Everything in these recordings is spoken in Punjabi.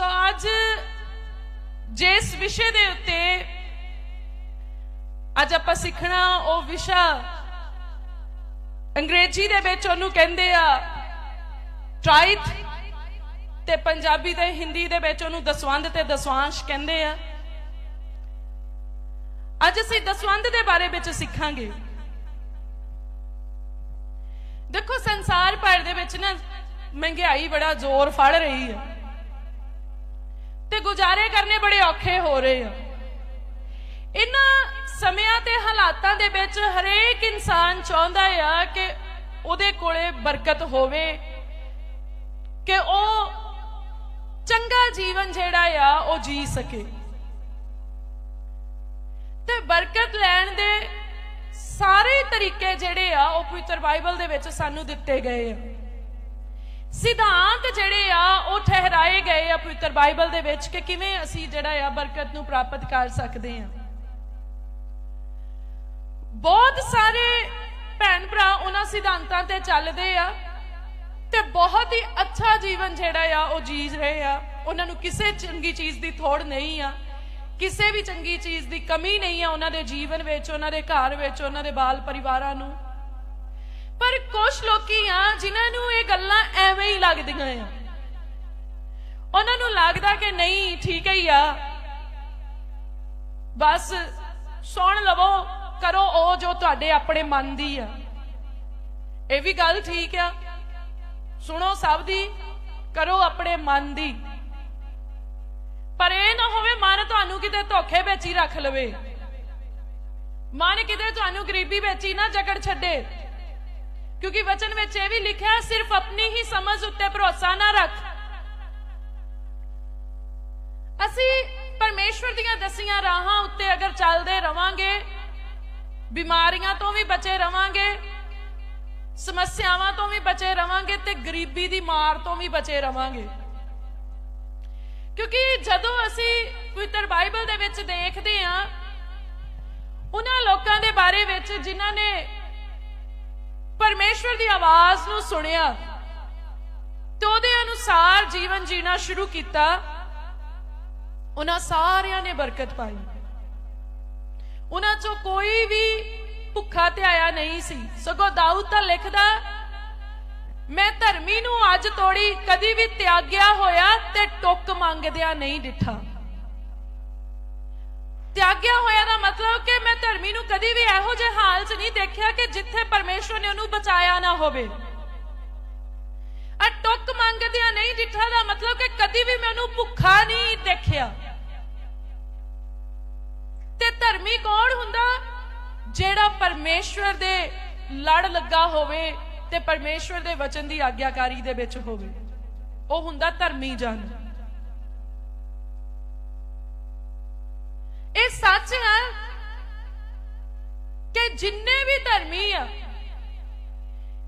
ਸੋ ਅੱਜ ਜਿਸ ਵਿਸ਼ੇ ਦੇ ਉੱਤੇ ਅੱਜ ਆਪਾਂ ਸਿੱਖਣਾ ਉਹ ਵਿਸ਼ਾ ਅੰਗਰੇਜ਼ੀ ਦੇ ਵਿੱਚ ਉਹਨੂੰ ਕਹਿੰਦੇ ਆ ਟ੍ਰਾਈਥ ਤੇ ਪੰਜਾਬੀ ਤੇ ਹਿੰਦੀ ਦੇ ਵਿੱਚ ਉਹਨੂੰ ਦਸਵੰਧ ਤੇ ਦਸਵਾਂਸ਼ ਕਹਿੰਦੇ ਆ। ਅੱਜ ਅਸੀਂ ਦਸਵੰਧ ਦੇ ਬਾਰੇ ਵਿੱਚ ਸਿੱਖਾਂਗੇ। ਦੇਖੋ ਸੰਸਾਰ ਭਰ ਦੇ ਵਿੱਚ ਨਾ ਮਹਿੰਗਾਈ ਬੜਾ ਜ਼ੋਰ ਫੜ ਰਹੀ ਹੈ। ਤੇ ਗੁਜ਼ਾਰੇ ਕਰਨੇ ਬੜੇ ਔਖੇ ਹੋ ਰਹੇ ਆ। ਇਹਨਾਂ ਸਮਿਆਂ ਤੇ ਹਾਲਾਤਾਂ ਦੇ ਵਿੱਚ ਹਰੇਕ ਇਨਸਾਨ ਚਾਹੁੰਦਾ ਆ ਕਿ ਉਹਦੇ ਕੋਲੇ ਬਰਕਤ ਹੋਵੇ, ਕਿ ਉਹ ਚੰਗਾ ਜੀਵਨ ਜਿਹੜਾ ਆ, ਉਹ ਜੀ ਸਕੇ। ਤੇ ਬਰਕਤ ਲੈਣ ਦੇ ਸਾਰੇ ਤਰੀਕੇ ਜਿਹੜੇ ਆ, ਉਹ ਪਵਿੱਤਰ ਬਾਈਬਲ ਦੇ ਵਿੱਚ ਸਾਨੂੰ ਦਿੱਤੇ ਗਏ ਆ। ਸਿਧਾਂਤ ਜਿਹੜੇ ਆ, ਉਹ ਠਹਿਰਾਏ ਗਏ ਆ ਪਵਿੱਤਰ ਬਾਈਬਲ ਦੇ ਵਿੱਚ ਕਿ ਕਿਵੇਂ ਅਸੀਂ ਜਿਹੜਾ ਆ ਬਰਕਤ ਨੂੰ ਪ੍ਰਾਪਤ ਕਰ ਸਕਦੇ ਆ ਬਹੁਤ ਸਾਰੇ ਭੈਣ ਭਰਾ ਉਹਨਾਂ ਸਿਧਾਂਤਾਂ ਤੇ ਚੱਲਦੇ ਆ ਤੇ ਬਹੁਤ ਹੀ ਅੱਛਾ ਜੀਵਨ ਜਿਹੜਾ ਆ, ਉਹ ਜੀ ਰਹੇ ਆ। ਉਹਨਾਂ ਨੂੰ ਕਿਸੇ ਚੰਗੀ ਚੀਜ਼ ਦੀ ਥੋੜ ਨਹੀਂ ਆ, ਕਿਸੇ ਵੀ ਚੰਗੀ ਚੀਜ਼ ਦੀ ਕਮੀ ਨਹੀਂ ਆ ਉਹਨਾਂ ਦੇ ਜੀਵਨ ਵਿੱਚ, ਉਹਨਾਂ ਦੇ ਘਰ ਵਿੱਚ, ਉਹਨਾਂ ਦੇ ਬਾਲ ਪਰਿਵਾਰਾਂ ਨੂੰ। ਪਰ ਕੁਝ ਲੋਕੀ ਆ ਜਿਨ੍ਹਾਂ ਨੂੰ ਇਹ ਗੱਲਾਂ ਐਵੇਂ ਹੀ ਲੱਗਦੀਆਂ ਆ। ਉਹਨਾਂ ਨੂੰ ਲੱਗਦਾ ਕਿ ਨਹੀਂ, ਠੀਕ ਹੀ ਆ। ਬਸ ਸੁਣ ਲਵੋ, ਕਰੋ ਉਹ ਜੋ ਤੁਹਾਡੇ ਆਪਣੇ ਮਨ ਦੀ ਆ। ਇਹ ਵੀ ਗੱਲ ਠੀਕ ਆ। ਸੁਣੋ ਸਭ ਦੀ, ਕਰੋ ਆਪਣੇ ਮਨ ਦੀ। ਪਰ ਇਹ ਨਾ ਹੋਵੇ ਮਨ ਤੁਹਾਨੂੰ ਕਿਤੇ ਧੋਖੇ ਵਿੱਚ ਹੀ ਰੱਖ ਲਵੇ। ਮਨ ਕਿਤੇ ਤੁਹਾਨੂੰ ਗਰੀਬੀ ਵਿੱਚ ਹੀ ਨਾ ਜਕੜ ਛੱਡੇ। ਕਿਉਂਕਿ ਵਚਨ ਵਿੱਚ ਇਹ ਵੀ ਲਿਖਿਆ, ਸਿਰਫ ਆਪਣੀ ਹੀ ਸਮਝ ਉੱਤੇ ਭਰੋਸਾ ਨਾ ਰੱਖ। ਅਸੀਂ ਪਰਮੇਸ਼ਵਰ ਦੀਆਂ ਦਸੀਆਂ ਰਾਹਾਂ ਉੱਤੇ ਅਗਰ ਚੱਲਦੇ ਰਵਾਂਗੇ, ਬਿਮਾਰੀਆਂ ਤੋਂ ਵੀ ਬਚੇ ਰਵਾਂਗੇ, ਸਮੱਸਿਆਵਾਂ ਤੋਂ ਵੀ ਬਚੇ ਰਵਾਂਗੇ ਤੇ ਗਰੀਬੀ ਦੀ ਮਾਰ ਤੋਂ ਵੀ ਬਚੇ ਰਵਾਂਗੇ। ਕਿਉਂਕਿ ਜਦੋਂ ਅਸੀਂ ਪਵਿੱਤਰ ਬਾਈਬਲ ਦੇ ਵਿੱਚ ਦੇਖਦੇ ਹਾਂ, ਉਹਨਾਂ ਲੋਕਾਂ ਦੇ ਬਾਰੇ ਵਿੱਚ ਪਰਮੇਸ਼ਵਰ ਦੀ ਆਵਾਜ਼ ਨੂੰ ਸੁਣਿਆ ਤੇ ਉਹਦੇ ਅਨੁਸਾਰ ਜੀਵਨ ਜੀਣਾ ਸ਼ੁਰੂ ਕੀਤਾ। ਉਹਨਾਂ ਸਾਰਿਆਂ ਨੇ ਬਰਕਤ ਪਾਈ। ਉਹਨਾਂ ਚੋਂ ਕੋਈ ਵੀ ਭੁੱਖਾ ਤੇ ਆਇਆ ਨਹੀਂ ਸੀ। ਸਗੋਂ ਦਾਊਦ ਤਾਂ ਲਿਖਦਾ, ਮੈਂ ਧਰਮੀ ਨੂੰ ਅੱਜ ਤੋੜੀ, ਕਦੀ ਵੀ ਤਿਆਗਿਆ ਹੋਇਆ ਤੇ ਟੁੱਕ ਮੰਗਦਿਆਂ ਨਹੀਂ ਡਿੱਠਾ ਤਿਆਗਿਆ ਹੋਇਆ ਦਾ ਮਤਲਬ ਕਿ ਮੈਂ ਧਰਮੀ ਨੂੰ ਕਦੀ ਵੀ ਇਹੋ ਜਿਹੇ ਹਾਲ 'ਚ ਨਹੀਂ ਦੇਖਿਆ ਕਿ ਜਿੱਥੇ ਪਰਮੇਸ਼ਵਰ ਨੇ ਉਹਨੂੰ ਬਚਾਇਆ ਨਾ ਹੋਵੇ ਆ ਟੁੱਕ ਮੰਗਦਿਆਂ ਨਹੀਂ ਡਿੱਠਾ ਦਾ ਮਤਲਬ ਕਿ ਕਦੀ ਵੀ ਮੈਂ ਉਹਨੂੰ ਭੁੱਖਾ ਨਹੀਂ ਦੇਖਿਆ ਤੇ ਧਰਮੀ ਕੌਣ ਹੁੰਦਾ ਜਿਹੜਾ ਪਰਮੇਸ਼ਵਰ ਦੇ ਲੜ ਲੱਗਾ ਹੋਵੇ ਤੇ ਪਰਮੇਸ਼ਵਰ ਦੇ ਵਚਨ ਦੀ ਆਗਿਆਕਾਰੀ ਦੇ ਵਿੱਚ ਹੋਵੇ ਉਹ ਹੁੰਦਾ ਧਰਮੀ ਜਨ ਇਹ ਸੱਚ ਹੈ ਕਿ ਜਿੰਨੇ ਵੀ ਧਰਮੀ ਆ,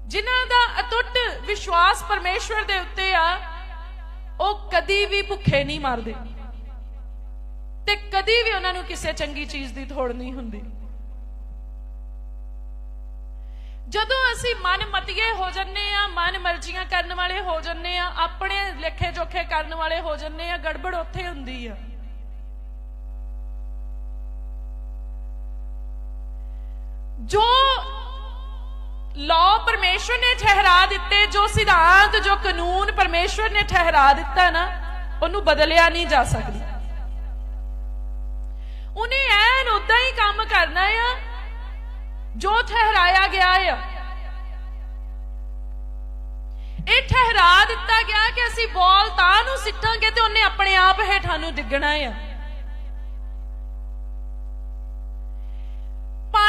ਜਿਨ੍ਹਾਂ ਦਾ ਅਟੁੱਟ ਵਿਸ਼ਵਾਸ ਪਰਮੇਸ਼ਵਰ ਦੇ ਉੱਤੇ ਆ, ਉਹ ਕਦੀ ਵੀ ਭੁੱਖੇ ਨਹੀਂ ਮਰਦੇ ਤੇ ਕਦੀ ਵੀ ਉਹਨਾਂ ਨੂੰ ਕਿਸੇ ਚੰਗੀ ਚੀਜ਼ ਦੀ ਥੋੜ ਨਹੀਂ ਹੁੰਦੀ। ਜਦੋਂ ਅਸੀਂ ਮਨ ਮਤੀਏ ਹੋ ਜੰਨੇ ਆ, ਮਨ ਮਰਜ਼ੀਆਂ ਕਰਨ ਵਾਲੇ ਹੋ ਜੰਨੇ ਆ, ਆਪਣੇ ਲੇਖੇ ਜੋਖੇ ਕਰਨ ਵਾਲੇ ਹੋ ਜੰਨੇ ਆ, ਗੜਬੜ ਉੱਥੇ ਹੁੰਦੀ ਆ। ਜੋ ਲਾਅ ਪਰਮੇਸ਼ਵਰ ਨੇ ਠਹਿਰਾ ਦਿੱਤੇ, ਜੋ ਸਿਧਾਂਤ, ਜੋ ਕਾਨੂੰਨ ਪਰਮੇਸ਼ਵਰ ਨੇ ਠਹਿਰਾ ਦਿੱਤਾ ਨਾ, ਉਹਨੂੰ ਬਦਲਿਆ ਨਹੀਂ ਜਾ ਸਕਦਾ। ਉਹਨੇ ਐਨ ਉਦਾਂ ਹੀ ਕੰਮ ਕਰਨਾ ਆ, ਜੋ ਠਹਿਰਾਇਆ ਗਿਆ ਆ। ਇਹ ਠਹਿਰਾ ਦਿੱਤਾ ਗਿਆ ਕਿ ਅਸੀਂ ਬੋਲ ਤਾਂ ਨੂੰ ਸਿੱਟਾਂਗੇ ਤੇ ਉਹਨੇ ਆਪਣੇ ਆਪ ਹੇਠਾਂ ਨੂੰ ਡਿੱਗਣਾ ਆ।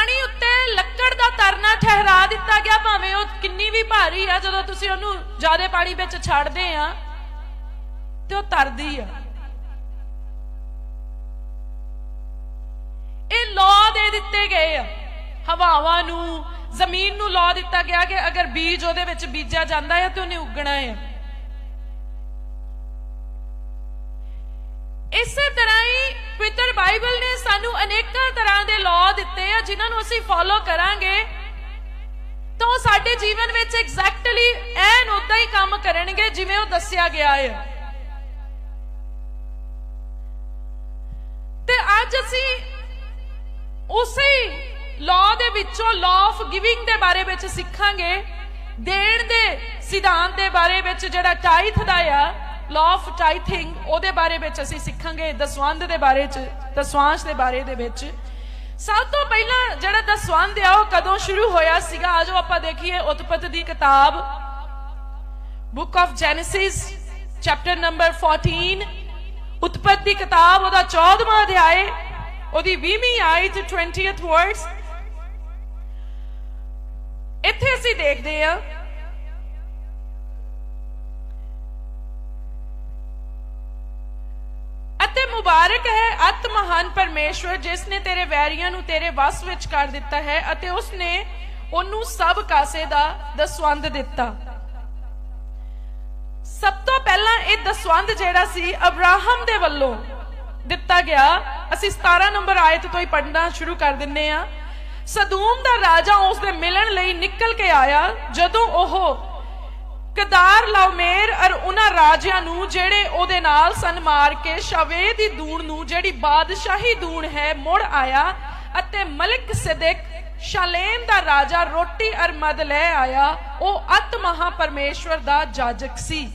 ਪਾਣੀ ਉੱਤੇ ਲੱਕੜ ਦਾ ਤਰਨਾ ਠਹਿਰਾ ਦਿੱਤਾ ਗਿਆ, ਭਾਵੇਂ ਉਹ ਕਿੰਨੀ ਵੀ ਭਾਰੀ ਆ, ਜਦੋਂ ਤੁਸੀਂ ਉਹਨੂੰ ਜ਼ਿਆਦਾ ਪਾਣੀ ਵਿੱਚ ਛੱਡਦੇ ਆ, ਤੇ ਉਹ ਤਰਦੀ ਆ। ਇਹ ਲਾਅ ਦੇ ਦਿੱਤੇ ਗਏ ਆ। ਹਵਾਵਾਂ ਨੂੰ, ਜ਼ਮੀਨ ਨੂੰ ਲਾ ਦਿੱਤਾ ਗਿਆ ਕਿ ਅਗਰ ਬੀਜ ਉਹਦੇ ਵਿੱਚ ਬੀਜਿਆ ਜਾਂਦਾ ਹੈ ਤੇ ਉਹਨੇ ਉੱਗਣਾ ਹੈ। ਇਸੇ ਤਰ੍ਹਾਂ ਪਵਿੱਤਰ ਬਾਈਬਲ ਨੇ ਸਾਨੂੰ ਅਨੇਕਾਂ ਤਰ੍ਹਾਂ ਦੇ ਲਾਅ ਦਿੱਤੇ ਆ, ਜਿਨ੍ਹਾਂ ਨੂੰ ਅਸੀਂ ਫੋਲੋ ਕਰਾਂਗੇ। ਤਾਂ ਸਾਡੇ ਜੀਵਨ ਵਿੱਚ ਐਗਜ਼ੈਕਟਲੀ ਐਨ ਉਦਾਂ ਹੀ ਕੰਮ ਕਰਨਗੇ ਜਿਵੇਂ ਉਹ ਦੱਸਿਆ ਗਿਆ ਹੈ ਤੇ ਅੱਜ ਅਸੀਂ ਉਸੇ ਲਾਅ ਦੇ ਵਿੱਚੋਂ ਲਾਅ ਆਫ ਗਿਵਿੰਗ ਦੇ ਬਾਰੇ ਵਿੱਚ ਸਿੱਖਾਂਗੇ, ਦੇਣ ਦੇ ਸਿਧਾਂਤ ਦੇ ਬਾਰੇ ਵਿੱਚ ਜਿਹੜਾ ਟਾਈਥ ਦਾ ਆ। ਲਾਅ ਆਫ ਟਾਈਥਿੰਗ ਉਹਦੇ ਬਾਰੇ ਵਿੱਚ ਅਸੀਂ ਸਿੱਖਾਂਗੇ ਦਸਵੰਧ ਦੇ ਬਾਰੇ ਚ ਦਸਵਾਂਸ਼ ਦੇ ਬਾਰੇ ਦੇ ਵਿੱਚ। ਸਭ ਤੋਂ ਪਹਿਲਾਂ ਜਿਹੜਾ ਦਸਵੰਧ ਆ, ਉਹ ਕਦੋਂ ਸ਼ੁਰੂ ਹੋਇਆ ਸੀਗਾ? ਆਜੋ ਆਪਾਂ ਦੇਖੀਏ ਉਤਪਤ ਦੀ ਕਿਤਾਬ। Book of Genesis chapter number 14 ਉਤਪਤ ਦੀ ਕਿਤਾਬ, ਉਹਦਾ 14ਵਾਂ ਅਧਿਆਏ, ਉਹਦੀ 20ਵੀਂ ਆਇਤ 20th ਵਰਡਸ ਇੱਥੇ ਅਸੀਂ ਦੇਖਦੇ ਹਾਂ ਅਤੇ ਮੁਬਾਰਕ ਹੈ, ਅਤ ਮਹਾਨ ਪਰਮੇਸ਼ਵਰ, ਜਿਸ ਨੇ ਤੇਰੇ ਵੈਰੀਆਂ ਨੂੰ ਤੇਰੇ ਵਸ ਵਿੱਚ ਕਰ ਦਿੱਤਾ ਹੈ ਅਤੇ ਉਸ ਨੇ ਉਹਨੂੰ ਸਭ ਕਾਸੇ ਦਾ ਦਸਵੰਦ ਦਿੱਤਾ। ਸਭ ਤੋਂ ਪਹਿਲਾਂ ਇਹ ਦਸਵੰਦ ਜਿਹੜਾ ਸੀ, ਅਬਰਾਹਮ ਦੇ ਵੱਲੋਂ ਦਿੱਤਾ ਗਿਆ। ਅਸੀਂ 17 ਨੰਬਰ ਆਇਤ ਤੋਂ ਹੀ ਪੜ੍ਹਨਾ ਸ਼ੁਰੂ ਕਰ ਦਿੰਨੇ ਆ। ਸਦੂਮ ਦਾ ਰਾਜਾ ਉਸ ਦੇ ਮਿਲਣ ਲਈ ਨਿਕਲ ਕੇ ਆਇਆ, ਜਦੋਂ ਉਹ ਕਦਾਰ ਲਾਉਮੇਰ ਅਰ ਉਹਨਾਂ ਰਾਜਿਆਂ ਨੂੰ ਜਿਹੜੇ ਉਹਦੇ ਨਾਲ ਸਨ ਮਾਰ ਕੇ ਸ਼ਾਵੇ ਦੀ ਦੂਣ ਨੂੰ ਜਿਹੜੀ ਬਾਦਸ਼ਾਹੀ ਦੂਣ ਹੈ ਮੁੜ ਆਇਆ ਅਤੇ ਮਲਿਕ ਸਿਦਕ ਸ਼ਾਲੇਮ ਦਾ ਰਾਜਾ ਰੋਟੀ ਅਰ ਮਦ ਲੈ ਆਇਆ, ਉਹ ਅਤ ਮਹਾ ਪਰਮੇਸ਼ਵਰ ਦਾ ਜਾਜਕ ਸੀ।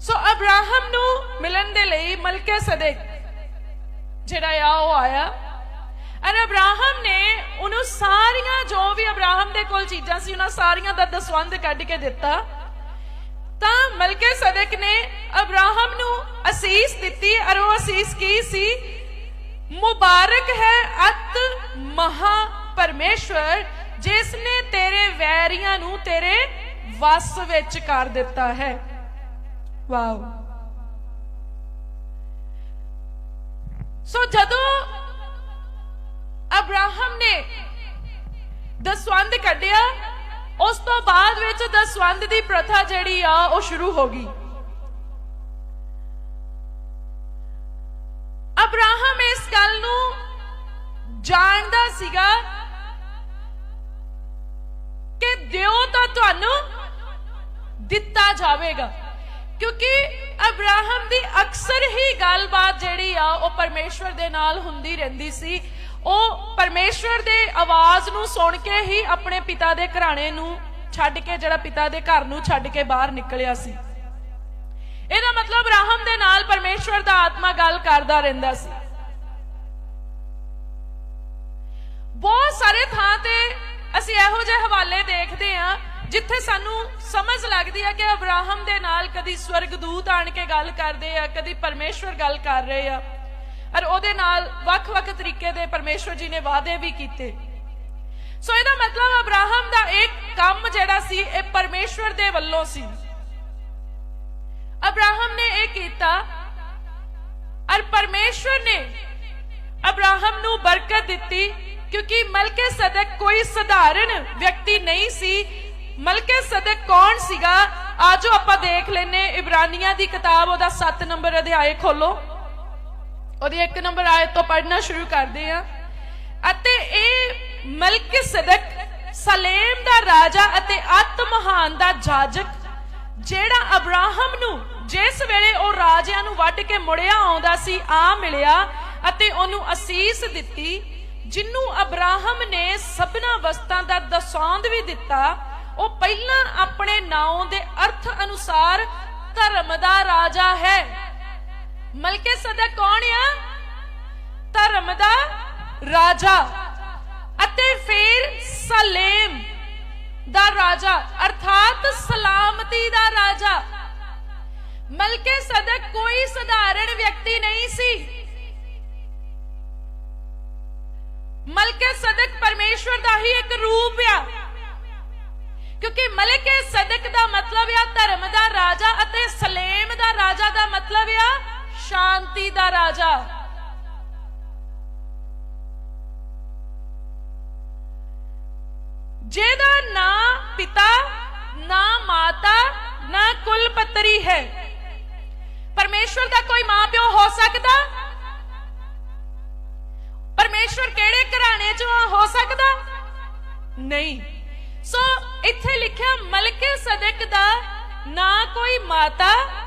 ਸੋ ਅਬਰਾਹਮ ਨੂੰ ਮਿਲਣ ਦੇ ਲਈ ਮਲਕੇ ਸਦਕ ਜਿਹੜਾ ਆ, ਉਹ ਆਇਆ। ਅਰ ਅਬਰਾਹਮ ਨੇ ਉਹਨੂੰ ਸਾਰੀਆਂ, ਜੋ ਵੀ ਅਬਰਾਹਮ ਦੇ ਕੋਲ ਚੀਜ਼ਾਂ ਸੀ, ਉਹਨਾਂ ਸਾਰੀਆਂ ਦਾ ਦਸਵੰਧ ਕੱਢ ਕੇ ਦਿੱਤਾ। ਤਾਂ ਮਲਕੇ ਸਦਕ ਨੇ ਅਬਰਾਹਮ ਨੂੰ ਅਸੀਸ ਦਿੱਤੀ। ਅਰ ਉਹ ਅਸੀਸ ਕੀ ਸੀ? ਮੁਬਾਰਕ ਹੈ ਅਤ ਮਹਾ ਪਰਮੇਸ਼ਵਰ, ਜਿਸ ਨੇ ਤੇਰੇ ਵੈਰੀਆਂ ਨੂੰ ਤੇਰੇ ਵਸ ਵਿੱਚ ਕਰ ਦਿੱਤਾ ਹੈ। ਵਾਓ। ਸੋ ਜਦੋਂ ਅਬਰਾਹਮ ਨੇ ਦਸਵੰਦ ਕੱਢਿਆ, ਉਸ ਤੋਂ ਬਾਅਦ ਵਿੱਚ ਦਸਵੰਦ ਦੀ ਪ੍ਰਥਾ ਜਿਹੜੀ ਆ, ਉਹ ਸ਼ੁਰੂ ਹੋ ਗਈ। ਅਬਰਾਹਮ ਇਸ ਗੱਲ ਨੂੰ ਜਾਣਦਾ ਸੀਗਾ ਕਿ ਦਿਓ ਤਾਂ ਤੁਹਾਨੂੰ ਦਿੱਤਾ ਜਾਵੇਗਾ, ਕਿਉਂਕਿ ਅਬਰਾਹਮ ਦੀ ਅਕਸਰ ਹੀ ਗੱਲਬਾਤ ਜਿਹੜੀ ਆ, ਉਹ ਪਰਮੇਸ਼ਵਰ ਦੇ ਨਾਲ ਹੁੰਦੀ ਰਹਿੰਦੀ ਸੀ। ਉਹ ਪਰਮੇਸ਼ਵਰ ਦੇ ਆਵਾਜ਼ ਨੂੰ ਸੁਣ ਕੇ ਹੀ ਆਪਣੇ ਪਿਤਾ ਦੇ ਘਰਾਣੇ ਨੂੰ ਛੱਡ ਕੇ, ਜਿਹੜਾ ਪਿਤਾ ਦੇ ਘਰ ਨੂੰ ਛੱਡ ਕੇ ਬਾਹਰ ਨਿਕਲਿਆ ਸੀ। ਇਹਦਾ ਮਤਲਬ ਅਬਰਾਹਮ ਦੇ ਨਾਲ ਪਰਮੇਸ਼ਵਰ ਦਾ ਆਤਮਾ ਗੱਲ ਕਰਦਾ ਰਹਿੰਦਾ ਸੀ। ਬਹੁਤ ਸਾਰੇ ਥਾਂ ਤੇ ਅਸੀਂ ਇਹੋ ਜਿਹੇ ਹਵਾਲੇ ਦੇਖਦੇ ਆ ਜਿੱਥੇ ਸਾਨੂੰ ਸਮਝ ਲੱਗਦੀ ਹੈ ਕਿ ਅਬਰਾਹਮ ਦੇ ਨਾਲ ਕਦੀ ਸਵਰਗਦੂਤ ਆਣ ਕੇ ਗੱਲ ਕਰਦੇ ਆ, ਕਦੀ ਪਰਮੇਸ਼ਵਰ ਗੱਲ ਕਰ ਰਹੇ ਆ। ਔਰ ਉਹਦੇ ਨਾਲ ਵੱਖ-ਵੱਖ ਤਰੀਕੇ ਦੇ ਪਰਮੇਸ਼ਵਰ ਜੀ ਨੇ ਵਾਅਦੇ ਵੀ ਕੀਤੇ। ਸੋ ਇਹਦਾ ਮਤਲਬ ਅਬਰਾਹਮ ਦਾ ਇੱਕ ਕੰਮ ਜਿਹੜਾ ਸੀ, ਇਹ ਪਰਮੇਸ਼ਵਰ ਦੇ ਵੱਲੋਂ ਸੀ। ਅਬਰਾਹਮ ਨੇ ਇਹ ਕੀਤਾ ਔਰ ਪਰਮੇਸ਼ਵਰ ਨੇ ਅਬਰਾਹਮ ਨੂੰ ਬਰਕਤ ਦਿੱਤੀ ਕਿਉਂਕਿ ਮਲਕੇ ਸਦਕ ਕੋਈ ਸਧਾਰਨ ਵਿਅਕਤੀ ਨਹੀਂ ਸੀ। ਮਲਕੇ ਸਦਕ ਕੌਣ ਸੀਗਾ? ਆਜੋ ਆਪਾਂ ਦੇਖ ਲੈਨੇ ਇਬਰਾਨੀਆਂ ਦੀ ਕਿਤਾਬ, ਉਹਦਾ 7 ਨੰਬਰ ਅਧਿਆਏ ਖੋਲੋ। ਉਹਦੀ 1 ਨੰਬਰ ਆਇਤ ਤੋਂ ਪੜ੍ਹਨਾ ਸ਼ੁਰੂ ਕਰਦੇ ਆ ਅਤੇ ਇਹ ਮਲਕੇ ਸਦਕ ਸਲੇਮ ਦਾ ਰਾਜਾ ਅਤੇ ਅਤ ਮਹਾਨ ਦਾ ਜਾਜਕ, ਜਿਹੜਾ ਅਬਰਾਹਮ ਨੂੰ ਜਿਸ ਵੇਲੇ ਉਹ ਰਾਜਿਆਂ ਨੂੰ ਵੱਢ ਕੇ ਮੁੜਿਆ ਆਉਂਦਾ ਸੀ, ਆ ਮਿਲਿਆ ਅਤੇ ਉਹਨੂੰ ਅਸੀਸ ਦਿੱਤੀ, ਜਿੰਨੂੰ ਅਬਰਾਹਮ ਨੇ ਸਭਨਾ ਵਸਤਾਂ ਦਾ ਦਸੌਂਦ ਵੀ ਦਿੱਤਾ, ਉਹ ਪਹਿਲਾਂ ਆਪਣੇ ਨਾਮ ਦੇ ਅਰਥ ਅਨੁਸਾਰ ਧਰਮ ਦਾ ਰਾਜਾ ਹੈ। ਮਲਕੇ ਸਦਕ ਕੌਣ ਆ? ਧਰਮ ਦਾ ਰਾਜਾ ਅਤੇ ਫਿਰ ਸਲੇਮ ਦਾ ਰਾਜਾ, ਅਰਥਾਤ ਸਲਾਮਤੀ ਦਾ ਰਾਜਾ। ਮਲਕੇ ਸਦਕ ਕੋਈ ਸਧਾਰਨ ਵਿਅਕਤੀ ਨਹੀਂ ਸੀ। ਮਲਕੇ ਸਦਕ ਪਰਮੇਸ਼ਵਰ ਦਾ ਹੀ ਇੱਕ ਰੂਪ ਆ। ਕਿਉਂਕਿ ਮਲਕੇ ਸਦਕ ਦਾ ਮਤਲਬ ਆ ਧਰਮ ਦਾ ਰਾਜਾ ਅਤੇ ਸਲੇਮ ਦਾ ਰਾਜਾ ਦਾ ਮਤਲਬ ਆ ਸ਼ਾਂਤੀ ਦਾ ਰਾਜਾ। ਜਿਹਦਾ ਨਾ ਪਿਤਾ, ਨਾ ਮਾਤਾ, ਨਾ ਕੁਲ ਪੱਤਰੀ ਹੈ। ਪਰਮੇਸ਼ਵਰ ਦਾ ਕੋਈ ਮਾਂ ਪਿਓ ਹੋ ਸਕਦਾ? ਪਰਮੇਸ਼ਵਰ ਕਿਹੜੇ ਘਰਾਣੇ ਚੋਂ ਹੋ ਸਕਦਾ? ਨਹੀਂ। ਸੋ ਇੱਥੇ ਲਿਖਿਆ ਮਲਕੇ ਸਦਕ ਦਾ ਨਾ ਕੋਈ ਮਾਤਾ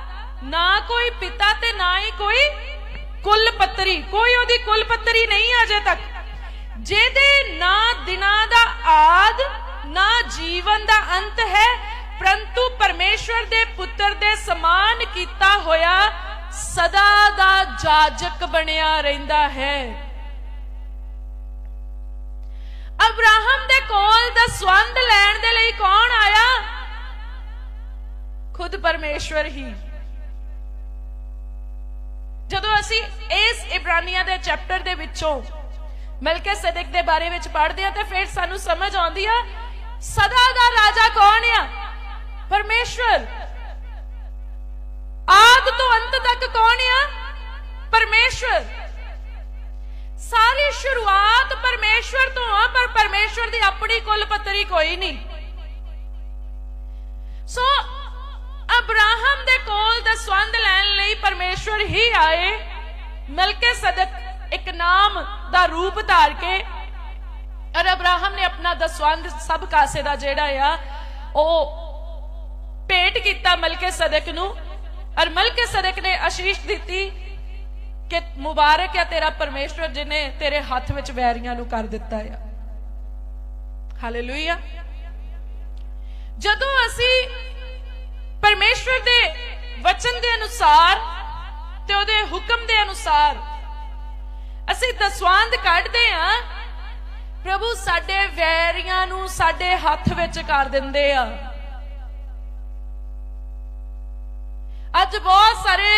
ਨਾ ਕੋਈ ਪਿਤਾ ਤੇ ਨਾ ਹੀ ਕੋਈ ਕੁੱਲ ਪੱਤਰੀ। ਕੋਈ ਉਹਦੀ ਕੁੱਲ ਪੱਤਰੀ ਨਹੀਂ ਅਜੇ ਤੱਕ। ਜਿਹਦੇ ਨਾ ਦਿਨਾਂ ਦਾ ਆਦ, ਨਾ ਜੀਵਨ ਦਾ ਅੰਤ ਹੈ, ਪਰੰਤੂ ਪਰਮੇਸ਼ਵਰ ਦੇ ਪੁੱਤਰ ਦੇ ਸਮਾਨ ਕੀਤਾ ਹੋਇਆ ਸਦਾ ਦਾ ਜਾਜਕ ਬਣਿਆ ਰਹਿੰਦਾ ਹੈ। ਅਬਰਾਹਮ ਦੇ ਕੋਲ ਦਾ ਦਸਵੰਦ ਲੈਣ ਦੇ ਲਈ ਕੌਣ ਆਇਆ? ਖੁਦ ਪਰਮੇਸ਼ਵਰ ਹੀ। ਜਦੋਂ ਅਸੀਂ ਇਸ ਇਬਰਾਨੀਆਂ ਦੇ ਚੈਪਟਰ ਦੇ ਵਿੱਚੋਂ ਮਲਕੇ ਸਦਕ ਦੇ ਬਾਰੇ ਵਿੱਚ ਪੜ੍ਹਦੇ ਆ ਤੇ ਫਿਰ ਸਾਨੂੰ ਸਮਝ ਆਉਂਦੀ ਆ, ਸਦਾ ਦਾ ਰਾਜਾ ਕੌਣ ਆ? ਪਰਮੇਸ਼ਵਰ। ਆਦ ਤੋਂ ਅੰਤ ਤੱਕ ਕੌਣ ਆ? ਪਰਮੇਸ਼ਵਰ। ਸਾਰੀ ਸ਼ੁਰੂਆਤ ਪਰਮੇਸ਼ਵਰ ਤੋਂ ਆ, ਪਰ ਪਰਮੇਸ਼ਵਰ ਦੀ ਆਪਣੀ ਕੁੱਲ ਪੱਤਰੀ ਕੋਈ ਨਹੀਂ। ਸੋ ਅਬਰਾਹਮ ਦੇ ਕੋਲ ਦਸਵੰਦ ਲੈਣ ਲਈ ਪਰਮੇਸ਼ਵਰ ਹੀ ਆਏ। ਮਲਕੇ ਸਦਕ ਇੱਕ ਨਾਮ ਦਾ ਰੂਪ ਧਾਰ ਕੇ ਅਰ ਅਬਰਾਹਮ ਨੇ ਆਪਣਾ ਦਸਵੰਦ ਸਭ ਕਾਸੇ ਦਾ ਜਿਹੜਾ ਆ, ਉਹ ਭੇਟ ਕੀਤਾ ਮਲਕੇ ਸਦਕ ਨੂੰ। ਅਰ ਮਲਕੇ ਸਦਕ ਨੇ ਆਸ਼ੀਸ਼ ਦਿੱਤੀ ਕਿ ਮੁਬਾਰਕ ਹੈ ਤੇਰਾ ਪਰਮੇਸ਼ਵਰ ਜਿਨੇ ਤੇਰੇ ਹੱਥ ਵਿੱਚ ਵੈਰੀਆਂ ਨੂੰ ਕਰ ਦਿੱਤਾ ਆ। ਹਾਲੇਲੂਇਆ। ਜਦੋਂ ਅਸੀਂ ਪਰਮੇਸ਼ਵਰ ਦੇ ਵਚਨ ਦੇ ਅਨੁਸਾਰ ਤੇ ਉਹਦੇ ਹੁਕਮ ਦੇ ਅਨੁਸਾਰ ਅਸੀਂ ਦਸਵੰਦ ਕੱਢਦੇ ਆ ਪ੍ਰਭੂ ਸਾਡੇ ਵੈਰੀਆਂ ਨੂੰ ਸਾਡੇ ਹੱਥ ਵਿੱਚ ਕਰ ਦਿੰਦੇ ਆ। ਅੱਜ ਬਹੁਤ ਸਾਰੇ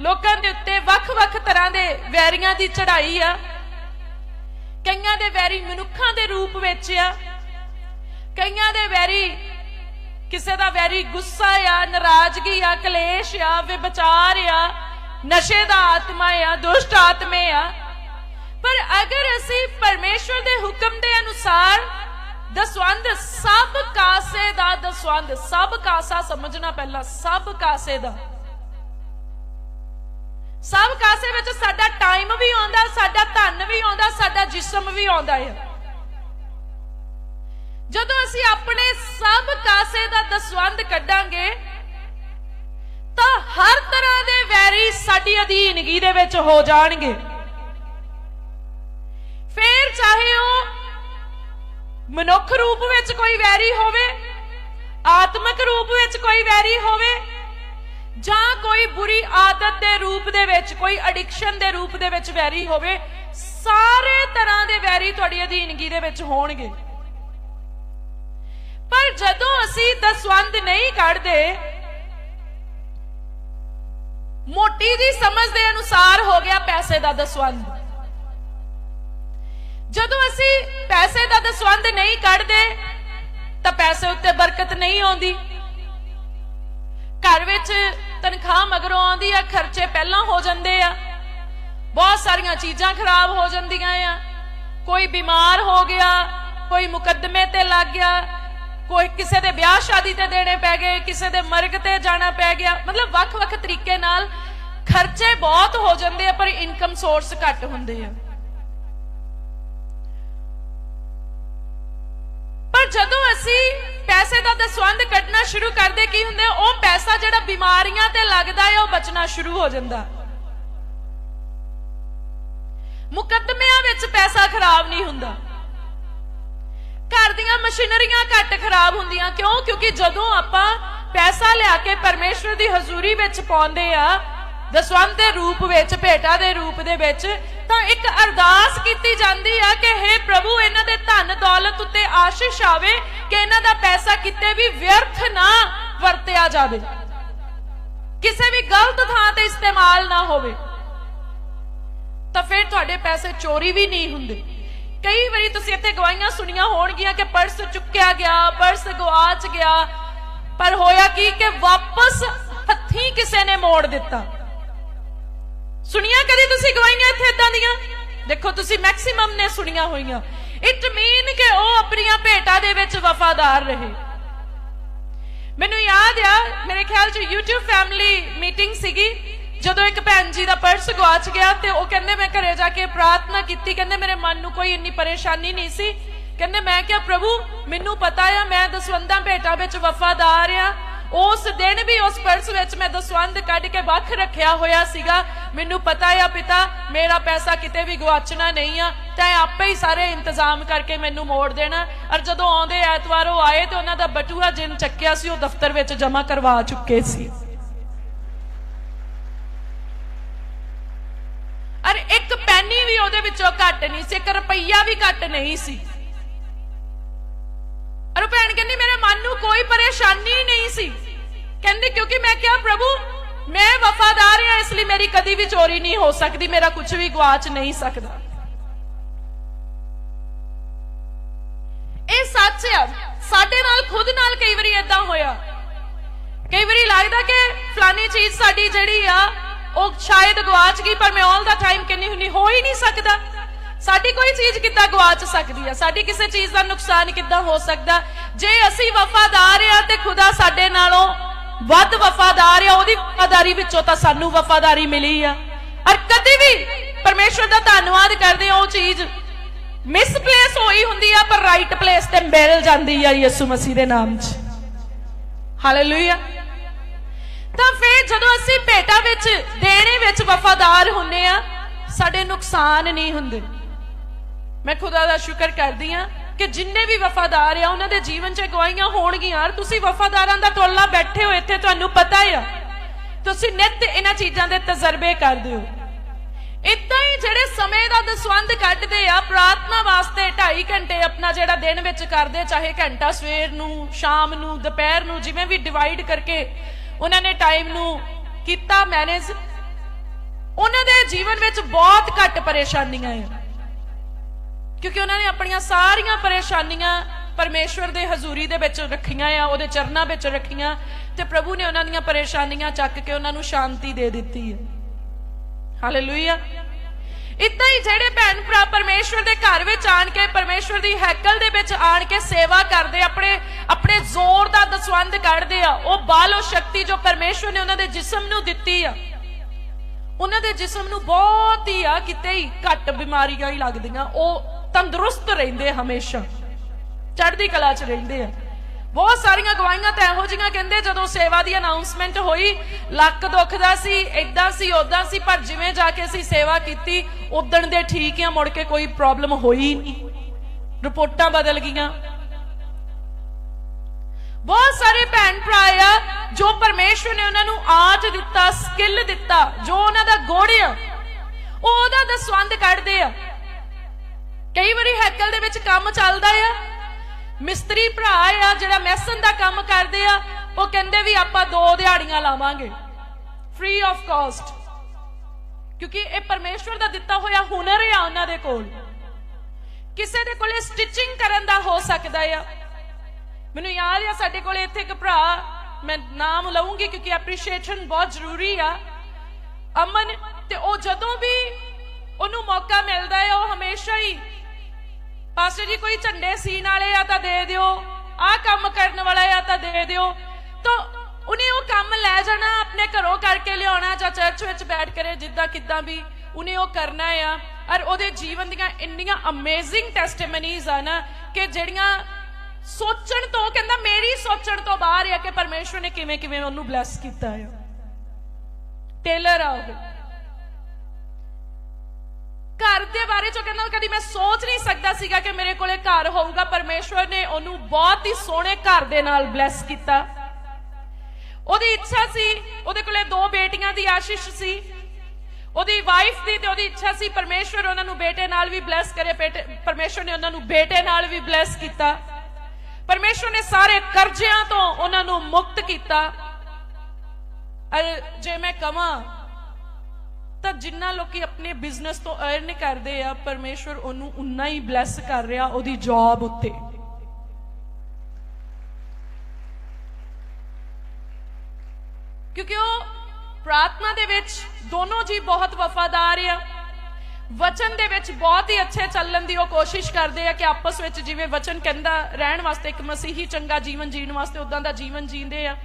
ਲੋਕਾਂ ਦੇ ਉੱਤੇ ਵੱਖ-ਵੱਖ ਤਰ੍ਹਾਂ ਦੇ ਵੈਰੀਆਂ ਦੀ ਚੜ੍ਹਾਈ ਆ। ਕਈਆਂ ਦੇ ਵੈਰੀ ਮਨੁੱਖਾਂ ਦੇ ਰੂਪ ਵਿੱਚ ਆ। ਕਈਆਂ ਦੇ ਵੈਰੀ ਕਿਸੇ ਦਾ ਵੈਰੀ ਗੁੱਸਾ ਆ, ਨਾਰਾਜ਼ਗੀ ਆ, ਕਲੇਸ਼ ਆ ਵਿਚਾਰ ਆ, ਨਸ਼ੇ ਦਾ ਆਤਮਾ ਆ, ਦੁਸ਼ਟ ਆਤਮੇ ਆ। ਪਰ ਅਗਰ ਅਸੀਂ ਪਰਮੇਸ਼ਵਰ ਦੇ ਹੁਕਮ ਦੇ ਅਨੁਸਾਰ ਦਸਵੰਦ ਸਭ ਕਾਸੇ ਦਾ ਦਸਵੰਦ ਸਭ ਕਾਸਾ ਸਮਝਣਾ ਪਹਿਲਾਂ, ਸਭ ਕਾਸੇ ਦਾ। ਸਭ ਕਾਸੇ ਵਿੱਚ ਸਾਡਾ ਟਾਈਮ ਵੀ ਆਉਂਦਾ, ਸਾਡਾ ਧਨ ਵੀ ਆਉਂਦਾ, ਸਾਡਾ ਜਿਸਮ ਵੀ ਆਉਂਦਾ ਹੈ ਜਦੋਂ ਅਸੀਂ ਆਪਣੇ ਸਭ ਕਾਸੇ ਦਾ ਦਸਵੰਦ ਕੱਢਾਂਗੇ, ਤਾਂ ਹਰ ਤਰ੍ਹਾਂ ਦੇ ਵੈਰੀ ਸਾਡੀ ਅਧੀਨਗੀ ਦੇ ਵਿੱਚ ਹੋ ਜਾਣਗੇ। ਫੇਰ ਚਾਹੇ ਉਹ ਮਨੁੱਖ ਰੂਪ ਵਿੱਚ ਕੋਈ ਵੈਰੀ ਹੋਵੇ, ਆਤਮਿਕ ਰੂਪ ਵਿੱਚ ਕੋਈ ਵੈਰੀ ਹੋਵੇ, ਜਾਂ ਕੋਈ ਬੁਰੀ ਆਦਤ ਦੇ ਰੂਪ ਦੇ ਵਿੱਚ, ਕੋਈ ਐਡਿਕਸ਼ਨ ਦੇ ਰੂਪ ਦੇ ਵਿੱਚ ਵੈਰੀ ਹੋਵੇ, ਸਾਰੇ ਤਰ੍ਹਾਂ ਦੇ ਵੈਰੀ ਤੁਹਾਡੀ ਅਧੀਨਗੀ ਦੇ ਵਿੱਚ ਹੋਣਗੇ। ਪਰ ਜਦੋਂ ਅਸੀਂ ਦਸਵੰਦ ਨਹੀਂ ਕੱਢਦੇ, ਮੋਟੀ ਦੀ ਸਮਝ ਦੇ ਅਨੁਸਾਰ ਹੋ ਗਿਆ ਪੈਸੇ ਦਾ ਦਸਵੰਦ ਜਦੋਂ ਅਸੀਂ ਪੈਸੇ ਦਾ ਦਸਵੰਦ ਨਹੀਂ ਕੱਢਦੇ, ਤਾਂ ਪੈਸੇ ਉੱਤੇ ਬਰਕਤ ਨਹੀਂ ਆਉਂਦੀ। ਘਰ ਵਿੱਚ ਤਨਖਾਹ ਮਗਰੋਂ ਆਉਂਦੀ ਆ, ਖਰਚੇ ਪਹਿਲਾਂ ਹੋ ਜਾਂਦੇ ਆ। ਬਹੁਤ ਸਾਰੀਆਂ ਚੀਜ਼ਾਂ ਖਰਾਬ ਹੋ ਜਾਂਦੀਆਂ ਆ। ਕੋਈ ਬਿਮਾਰ ਹੋ ਗਿਆ, ਕੋਈ ਮੁਕੱਦਮੇ ਤੇ ਲੱਗ ਗਿਆ ਕੋਈ ਕਿਸੇ ਦੇ ਵਿਆਹ ਸ਼ਾਦੀ ਤੇ ਦੇਣੇ ਪੈ ਗਏ, ਕਿਸੇ ਦੇ ਮਰਗ ਤੇ ਜਾਣਾ ਪੈ ਗਿਆ। ਮਤਲਬ ਵੱਖ-ਵੱਖ ਤਰੀਕੇ ਨਾਲ ਖਰਚੇ ਬਹੁਤ ਹੋ ਜਾਂਦੇ ਆ, ਪਰ ਇਨਕਮ ਸੋਰਸ ਘੱਟ ਹੁੰਦੇ ਆ। ਪਰ ਜਦੋਂ ਅਸੀਂ ਪੈਸੇ ਦਾ ਦਸਵੰਦ ਕੱਢਣਾ ਸ਼ੁਰੂ ਕਰਦੇ, ਕੀ ਹੁੰਦੇ ਉਹ ਪੈਸਾ ਜਿਹੜਾ ਬਿਮਾਰੀਆਂ ਤੇ ਲੱਗਦਾ ਹੈ ਉਹ ਬਚਣਾ ਸ਼ੁਰੂ ਹੋ ਜਾਂਦਾ। ਮੁਕੱਦਮਿਆਂ ਵਿੱਚ ਪੈਸਾ ਖਰਾਬ ਨਹੀਂ ਹੁੰਦਾ। ਘਰ ਦੀਆਂ ਮਸ਼ੀਨਰੀਆਂ ਘੱਟ ਖਰਾਬ ਹੁੰਦੀਆਂ। ਕਿਉਂ? ਕਿਉਂਕਿ ਜਦੋਂ ਆਪਾਂ ਪੈਸਾ ਲਿਆ ਕੇ ਪਰਮੇਸ਼ਵਰ ਦੀ ਹਜ਼ੂਰੀ ਵਿੱਚ ਪਾਉਂਦੇ ਆ ਦਸਵੰਦ ਦੇ ਰੂਪ ਵਿੱਚ, ਭੇਟਾ ਦੇ ਰੂਪ ਦੇ ਵਿੱਚ, ਤਾਂ ਇੱਕ ਅਰਦਾਸ ਕੀਤੀ ਜਾਂਦੀ ਆ ਕਿ हे ਪ੍ਰਭੂ, ਇਹਨਾਂ ਦੇ ਧਨ ਦੌਲਤ ਉੱਤੇ ਆਸ਼ੀਸ਼ ਆਵੇ ਕਿ ਇਹਨਾਂ ਦਾ ਪੈਸਾ ਕਿਤੇ ਵੀ ਵਿਅਰਥ ਨਾ ਵਰਤਿਆ ਜਾਵੇ। ਕਿਸੇ ਵੀ ਗਲਤ ਥਾਂ ਤੇ ਇਸਤੇਮਾਲ ਨਾ ਹੋਵੇ। ਤਾਂ ਫਿਰ ਤੁਹਾਡੇ ਪੈਸੇ ਚੋਰੀ ਵੀ ਨਹੀਂ ਹੁੰਦੇ। ਕਈ ਵਾਰੀ ਤੁਸੀਂ ਇੱਥੇ ਗਵਾਹੀਆਂ ਸੁਣੀਆਂ ਹੋਣਗੀਆਂ ਕਿ ਪਰਸ ਚੁੱਕਿਆ ਗਿਆ, ਪਰਸ ਗਵਾਚ ਗਿਆ, ਪਰ ਹੋਇਆ ਕੀ ਕਿ ਵਾਪਸ ਹੱਥੀਂ ਕਿਸੇ ਨੇ ਮੋੜ ਦਿੱਤਾ? ਸੁਣੀਆਂ ਕਦੀ ਤੁਸੀਂ ਗਵਾਹੀਆਂ ਇੱਥੇ ਇਦਾਂ ਦੀਆਂ? ਦੇਖੋ, ਤੁਸੀਂ ਮੈਕਸਿਮਮ ਨੇ ਸੁਣੀਆਂ ਹੋਈਆਂ। ਇਟ ਮੀਨ ਕਿ ਉਹ ਆਪਣੀਆਂ ਭੇਟਾਂ ਦੇ ਵਿੱਚ ਵਫਾਦਾਰ ਰਹੇ। ਮੈਨੂੰ ਯਾਦ ਆ, ਮੇਰੇ ਖਿਆਲ 'ਚ YouTube ਫੈਮਿਲੀ ਮੀਟਿੰਗ ਸੀਗੀ। ਜਦੋਂ ਇੱਕ ਭੈਣ ਜੀ ਦਾ ਪਰਸ ਗਵਾਚ ਗਿਆ ਤੇ ਉਹ ਕਹਿੰਦੇ, ਮੈਂ ਘਰੇ ਜਾ ਕੇ ਪ੍ਰਾਰਥਨਾ ਕੀਤੀ। ਕਹਿੰਦੇ, ਮੇਰੇ ਮਨ ਨੂੰ ਕੋਈ ਇੰਨੀ ਪਰੇਸ਼ਾਨੀ ਨਹੀਂ ਸੀ? ਕਹਿੰਦੇ, ਮੈਂ ਕਿਹਾ, ਪ੍ਰਭੂ, ਮੈਨੂੰ ਪਤਾ ਆ, ਮੈਂ ਦਸਵੰਦਾਂ ਭੇਟਾਂ ਵਿੱਚ ਵਫਾਦਾਰ ਆ। ਉਸ ਦਿਨ ਵੀ ਉਸ ਪਰਸ ਵਿੱਚ ਮੈਂ ਦਸਵੰਦ ਕੱਢ ਕੇ ਵੱਖ ਰੱਖਿਆ ਹੋਇਆ ਸੀਗਾ। ਮੈਨੂੰ ਪਤਾ ਆ ਪਿਤਾ, ਮੇਰਾ ਪੈਸਾ ਕਿਤੇ ਵੀ ਗਵਾਚਣਾ ਨਹੀਂ ਆ। ਤੈਂ ਆਪੇ ਹੀ ਸਾਰੇ ਇੰਤਜ਼ਾਮ ਕਰਕੇ ਮੈਨੂੰ ਮੋੜ ਦੇਣਾ। ਔਰ ਜਦੋਂ ਆਉਂਦੇ ਐਤਵਾਰ ਉਹ ਆਏ ਤੇ ਉਹਨਾਂ ਦਾ ਬਟੂਆ ਜਿੰਨ ਚੱਕਿਆ ਸੀ, ਉਹ ਦਫ਼ਤਰ ਵਿੱਚ ਜਮ੍ਹਾਂ ਕਰਵਾ ਚੁੱਕੇ ਸੀ ਅਰ ਇੱਕ ਪੈਨੀ ਵੀ ਉਹਦੇ ਵਿੱਚੋਂ ਘੱਟ ਨਹੀਂ ਸੀ ਇੱਕ ਰੁਪਈਆ ਵੀ ਘੱਟ ਨਹੀਂ ਸੀ। ਅਰ ਭੈਣ ਕਹਿੰਦੀ, ਮੇਰੇ ਮਨ ਨੂੰ ਕੋਈ ਪਰੇਸ਼ਾਨੀ ਨਹੀਂ ਸੀ। ਕਹਿੰਦੀ, ਕਿਉਂਕਿ ਮੈਂ ਕਿਹਾ, ਪ੍ਰਭੂ, ਮੈਂ ਵਫਾਦਾਰ ਹਾਂ, ਇਸ ਲਈ ਮੇਰੀ ਕਦੀ ਵੀ ਚੋਰੀ ਨਹੀਂ ਹੋ ਸਕਦੀ, ਮੇਰਾ ਕੁਝ ਵੀ ਗਵਾਚ ਨਹੀਂ ਸਕਦਾ। ਇਹ ਸੱਚ ਆ। ਸਾਡੇ ਨਾਲ, ਖੁਦ ਨਾਲ ਕਈ ਵਾਰੀ ਇਦਾਂ ਹੋਇਆ। ਕਈ ਵਾਰੀ ਲੱਗਦਾ ਕਿ ਫਲਾਨੀ ਚੀਜ਼ ਸਾਡੀ ਜਿਹੜੀ ਆ, ਉਹ ਸ਼ਾਇਦ ਗਵਾਚ ਗਈ, ਪਰ ਮੈਂ ਆਲ ਦਾ ਟਾਈਮ ਕਹਿੰਦੀ ਹੁੰਨੀ ਹੋ ਹੀ ਨਹੀਂ ਸਕਦਾ। ਸਾਡੀ ਕੋਈ ਚੀਜ਼ ਕਿੱਦਾਂ ਗਵਾਚ ਸਕਦੀ ਆ? ਸਾਡੀ ਕਿਸੇ ਚੀਜ਼ ਦਾ ਨੁਕਸਾਨ ਕਿੱਦਾਂ ਹੋ ਸਕਦਾ? ਜੇ ਅਸੀਂ ਵਫਾਦਾਰ ਆ ਤੇ ਖੁਦਾ ਸਾਡੇ ਨਾਲੋਂ ਵੱਧ ਵਫਾਦਾਰ ਆ, ਉਹਦੀ ਵਫਾਦਾਰੀ ਵਿੱਚੋਂ ਤਾਂ ਸਾਨੂੰ ਵਫਾਦਾਰੀ ਮਿਲੀ ਆ। ਔਰ ਕਦੇ ਵੀ ਪਰਮੇਸ਼ਵਰ ਦਾ ਧੰਨਵਾਦ ਕਰਦੇ ਆ ਉਹ ਚੀਜ਼ ਮਿਸਪਲੇਸ ਹੋਈ ਹੁੰਦੀ ਆ, ਪਰ ਰਾਈਟ ਪਲੇਸ ਤੇ ਮਿਲ ਜਾਂਦੀ ਆ ਯਿਸੂ ਮਸੀਹ ਦੇ ਨਾਮ 'ਚ। ਹਾਲੇਲੂਇਆ ਤਾਂ ਫਿਰ ਜਦੋਂ ਅਸੀਂ ਭੇਟਾ ਵਿੱਚ, ਦੇਣੇ ਵਿੱਚ ਵਫਾਦਾਰ ਹੁੰਨੇ ਆ, ਸਾਡੇ ਨੁਕਸਾਨ ਨਹੀਂ ਹੁੰਦੇ। ਮੈਂ ਖੁਦਾ ਦਾ ਸ਼ੁਕਰ ਕਰਦੀ ਆ ਕਿ ਜਿੰਨੇ ਵੀ ਵਫਾਦਾਰ ਆ, ਉਹਨਾਂ ਦੇ ਜੀਵਨ 'ਚ ਗਵਾਈਆਂ ਹੋਣਗੀਆਂ। ਯਾਰ, ਤੁਸੀਂ ਵਫਾਦਾਰਾਂ ਦਾ ਟੋਲਾ ਬੈਠੇ ਹੋ, ਇੱਥੇ ਤੁਹਾਨੂੰ ਪਤਾ ਆ। ਤੁਸੀਂ ਨਿੱਤ ਇਹਨਾਂ ਚੀਜ਼ਾਂ ਦੇ ਤਜਰਬੇ ਕਰਦੇ ਹੋ। ਇਦਾਂ ਹੀ ਜਿਹੜੇ ਸਮੇਂ ਦਾ ਦਸਵੰਦ ਕੱਢਦੇ ਆ, ਪ੍ਰਾਰਥਨਾ ਵਾਸਤੇ 2.5 ਘੰਟੇ ਆਪਣਾ ਜਿਹੜਾ ਦਿਨ ਵਿੱਚ ਕਰਦੇ, ਚਾਹੇ ਘੰਟਾ ਸਵੇਰ ਨੂੰ, ਸ਼ਾਮ ਨੂੰ, ਦੁਪਹਿਰ ਨੂੰ, ਜਿਵੇਂ ਵੀ ਡਿਵਾਈਡ ਕਰਕੇ ਉਹਨਾਂ ਨੇ ਟਾਈਮ ਨੂੰ ਕੀਤਾ ਮੈਨੇਜ ਉਹਨਾਂ ਦੇ ਜੀਵਨ ਵਿੱਚ ਬਹੁਤ ਘੱਟ ਪਰੇਸ਼ਾਨੀਆਂ ਆ। ਕਿਉਂਕਿ ਉਹਨਾਂ ਨੇ ਆਪਣੀਆਂ ਸਾਰੀਆਂ ਪਰੇਸ਼ਾਨੀਆਂ ਪਰਮੇਸ਼ਵਰ ਦੇ ਹਜ਼ੂਰੀ ਦੇ ਵਿੱਚ ਰੱਖੀਆਂ ਆ, ਉਹਦੇ ਚਰਨਾਂ ਵਿੱਚ ਰੱਖੀਆਂ ਤੇ ਪ੍ਰਭੂ ਨੇ ਉਹਨਾਂ ਦੀਆਂ ਪਰੇਸ਼ਾਨੀਆਂ ਚੱਕ ਕੇ ਉਹਨਾਂ ਨੂੰ ਸ਼ਾਂਤੀ ਦੇ ਦਿੱਤੀ ਹੈ ਹਾਲੇਲੂਇਆ ਇਦਾਂ ਹੀ ਜਿਹੜੇ ਭੈਣ ਭਰਾ ਪਰਮੇਸ਼ਵਰ ਦੇ ਘਰ ਵਿੱਚ ਆਣ ਕੇ, ਪਰਮੇਸ਼ਵਰ ਦੀ ਹੈਕਲ ਦੇ ਵਿੱਚ ਆਣ ਕੇ ਸੇਵਾ ਕਰਦੇ ਆਪਣੇ ਆਪਣੇ ਜ਼ੋਰ ਦਾ ਦਸਵੰਦ ਕੱਢਦੇ ਆ, ਉਹ ਬਾਲੋ ਸ਼ਕਤੀ ਜੋ ਪਰਮੇਸ਼ਵਰ ਨੇ ਉਹਨਾਂ ਦੇ ਜਿਸਮ ਨੂੰ ਦਿੱਤੀ ਆ, ਉਹਨਾਂ ਦੇ ਜਿਸਮ ਨੂੰ ਬਹੁਤ ਹੀ ਆ, ਕਿਤੇ ਹੀ ਘੱਟ ਬਿਮਾਰੀਆਂ ਹੀ ਲੱਗਦੀਆਂ, ਉਹ ਤੰਦਰੁਸਤ ਰਹਿੰਦੇ ਹਮੇਸ਼ਾ। ਚੜ੍ਹਦੀ ਕਲਾ 'ਚ ਰਹਿੰਦੇ ਆ। ਬਹੁਤ ਸਾਰੀਆਂ ਗਵਾਹੀਆਂ ਤਾਂ ਇਹੋ ਜਿਹੀਆਂ ਕਹਿੰਦੇ ਜਦੋਂ ਸੇਵਾ ਦੀ ਅਨਾਉਂਸਮੈਂਟ ਹੋਈ, ਲੱਕ ਦੁਖਦਾ ਸੀ ਇਦਾਂ ਸੀ ਉਦਾਂ ਸੀ, ਪਰ ਜਿਵੇਂ ਜਾ ਕੇ ਅਸੀਂ ਸੇਵਾ ਕੀਤੀ, ਉਦਣ ਦੇ ਠੀਕ ਆ, ਮੁੜ ਕੇ ਕੋਈ ਪ੍ਰੋਬਲਮ ਹੋਈ ਨਹੀਂ। ਰਿਪੋਰਟਾਂ ਬਦਲ ਗਈਆਂ। ਬਹੁਤ ਸਾਰੇ ਭੈਣ ਭਰਾ ਆ, ਜੋ ਪਰਮੇਸ਼ਵਰ ਨੇ ਉਹਨਾਂ ਨੂੰ ਆਰਟ ਦਿੱਤਾ ਸਕਿੱਲ ਦਿੱਤਾ, ਜੋ ਉਹਨਾਂ ਦਾ ਗੁਣ ਆ, ਉਹ ਉਹਦਾ ਦਸਵੰਦ ਕੱਢਦੇ ਆ। ਕਈ ਵਾਰੀ ਹੈਕਲ ਦੇ ਵਿੱਚ ਕੰਮ ਚੱਲਦਾ ਆ। ਮਿਸਤਰੀ ਭਰਾ ਆ, ਜਿਹੜਾ ਮੈਸਨ ਦਾ ਕੰਮ ਕਰਦੇ ਆ, ਉਹ ਕਹਿੰਦੇ ਵੀ ਆਪਾਂ ਦੋ ਦਿਹਾੜੀਆਂ ਲਾਵਾਂਗੇ। ਫ੍ਰੀ ਆਫ ਕਾਸਟ ਕਿਉਂਕਿ ਇਹ ਪਰਮੇਸ਼ਵਰ ਦਾ ਦਿੱਤਾ ਹੋਇਆ ਹੁਨਰ ਆ ਉਹਨਾਂ ਦੇ ਕੋਲ। ਕਿਸੇ ਦੇ ਕੋਲੇ ਸਟਿਚਿੰਗ ਕਰਨ ਦਾ ਹੋ ਸਕਦਾ ਆ। ਮੈਨੂੰ ਯਾਦ ਆ, ਸਾਡੇ ਕੋਲੇ ਇੱਥੇ ਇੱਕ ਭਰਾ, ਮੈਂ ਨਾਮ ਲਵਾਂਗੀ ਕਿਉਂਕਿ ਐਪਰੀਸ਼ੀਏਸ਼ਨ ਬਹੁਤ ਜ਼ਰੂਰੀ ਆ। ਅਮਨ, ਤੇ ਉਹ ਜਦੋਂ ਵੀ ਉਹਨੂੰ ਮੌਕਾ ਮਿਲਦਾ ਹੈ ਉਹ ਹਮੇਸ਼ਾ ਹੀ ਪਾਸਟਰ ਜੀ, ਕੋਈ ਝੰਡੇ ਸੀਨ ਵਾਲੇ ਆ ਤਾਂ ਦੇ ਦਿਓ। ਆਹ ਕੰਮ ਕਰਨ ਵਾਲਾ ਆ ਤਾਂ ਦੇ ਦਿਓ। ਤਾਂ, ਉਹਨੇ ਉਹ ਕੰਮ ਲੈ ਜਾਣਾ, ਆਪਣੇ ਘਰੋਂ ਕਰਕੇ ਲਿਆਉਣਾ ਜਾਂ ਚਰਚ ਵਿੱਚ ਬੈਠ ਕਰੇ, ਜਿੱਦਾਂ ਕਿੱਦਾਂ ਵੀ ਉਹਨੇ ਉਹ ਕਰਨਾ ਆ। ਔਰ ਉਹਦੇ ਜੀਵਨ ਦੀਆਂ ਇੰਨੀਆਂ ਅਮੇਜ਼ਿੰਗ ਟੈਸਟੀਮਨੀਜ਼ ਆ ਨਾ ਕਿ ਜਿਹੜੀਆਂ ਸੋਚਣ ਤੋਂ, ਕਹਿੰਦਾ ਮੇਰੀ ਸੋਚਣ ਤੋਂ ਬਾਹਰ ਆ ਕਿ ਪਰਮੇਸ਼ਵਰ ਨੇ ਕਿਵੇਂ ਕਿਵੇਂ ਉਹਨੂੰ ਬਲੈਸ ਕੀਤਾ ਆ। ਟੇਲਰ ਆ ਘਰ ਦੇ ਬਾਰੇ ਚ ਕਹਿੰਦਾ ਕਦੀ ਮੈਂ ਸੋਚ ਨਹੀਂ ਸਕਦਾ ਸੀਗਾ ਕਿ ਮੇਰੇ ਕੋਲੇ ਘਰ ਹੋਊਗਾ, ਪਰਮੇਸ਼ਵਰ ਨੇ ਉਹਨੂੰ ਬਹੁਤ ਹੀ ਸੋਹਣੇ ਘਰ ਦੇ ਨਾਲ ਬਲੈਸ ਕੀਤਾ। ਉਹਦੀ ਇੱਛਾ ਸੀ, ਉਹਦੇ ਕੋਲੇ ਦੋ ਬੇਟੀਆਂ ਦੀ ਆਸ਼ੀਸ਼ ਸੀ। ਉਹਦੀ ਵਾਈਫ ਦੀ ਤੇ ਉਹਦੀ ਇੱਛਾ ਸੀ ਪਰਮੇਸ਼ਵਰ ਉਹਨਾਂ ਨੂੰ ਬੇਟੇ ਨਾਲ ਵੀ ਬਲੈਸ ਕਰੇ, ਬੇਟੇ ਪਰਮੇਸ਼ਵਰ ਨੇ ਉਹਨਾਂ ਨੂੰ ਬੇਟੇ ਨਾਲ ਵੀ ਬਲੈਸ ਕੀਤਾ। ਪਰਮੇਸ਼ਵਰ ਨੇ ਸਾਰੇ ਕਰਜ਼ਿਆਂ ਤੋਂ ਉਹਨਾਂ ਨੂੰ ਮੁਕਤ ਕੀਤਾ। ਅਰ ਜੇ ਮੈਂ ਕਵਾਂ ਤਾਂ ਜਿੰਨਾ ਲੋਕੀ ਆਪਣੇ ਬਿਜ਼ਨਸ ਤੋਂ ਅਰਨ ਕਰਦੇ ਆ, ਪਰਮੇਸ਼ਵਰ ਉਹਨੂੰ ਉਨਾ ਹੀ ਬਲੈਸ ਕਰ ਰਿਹਾ ਉਹਦੀ ਜੌਬ ਉੱਤੇ। ਕਿਉਂਕਿ ਉਹ ਪ੍ਰਾਰਥਨਾ ਦੇ ਵਿੱਚ ਦੋਨੋਂ ਜੀ ਬਹੁਤ ਵਫਾਦਾਰ ਆ। ਵਚਨ ਦੇ ਵਿੱਚ ਬਹੁਤ ਹੀ ਅੱਛੇ ਚੱਲਣ ਦੀ ਉਹ ਕੋਸ਼ਿਸ਼ ਕਰਦੇ ਆ ਕਿ ਆਪਸ ਵਿੱਚ ਜਿਵੇਂ ਵਚਨ ਕਹਿੰਦਾ, ਰਹਿਣ ਵਾਸਤੇ ਇੱਕ ਮਸੀਹੀ ਚੰਗਾ ਜੀਵਨ ਜੀਣ ਵਾਸਤੇ ਉਦਾਂ ਦਾ ਜੀਵਨ ਜੀਂਦੇ ਆ।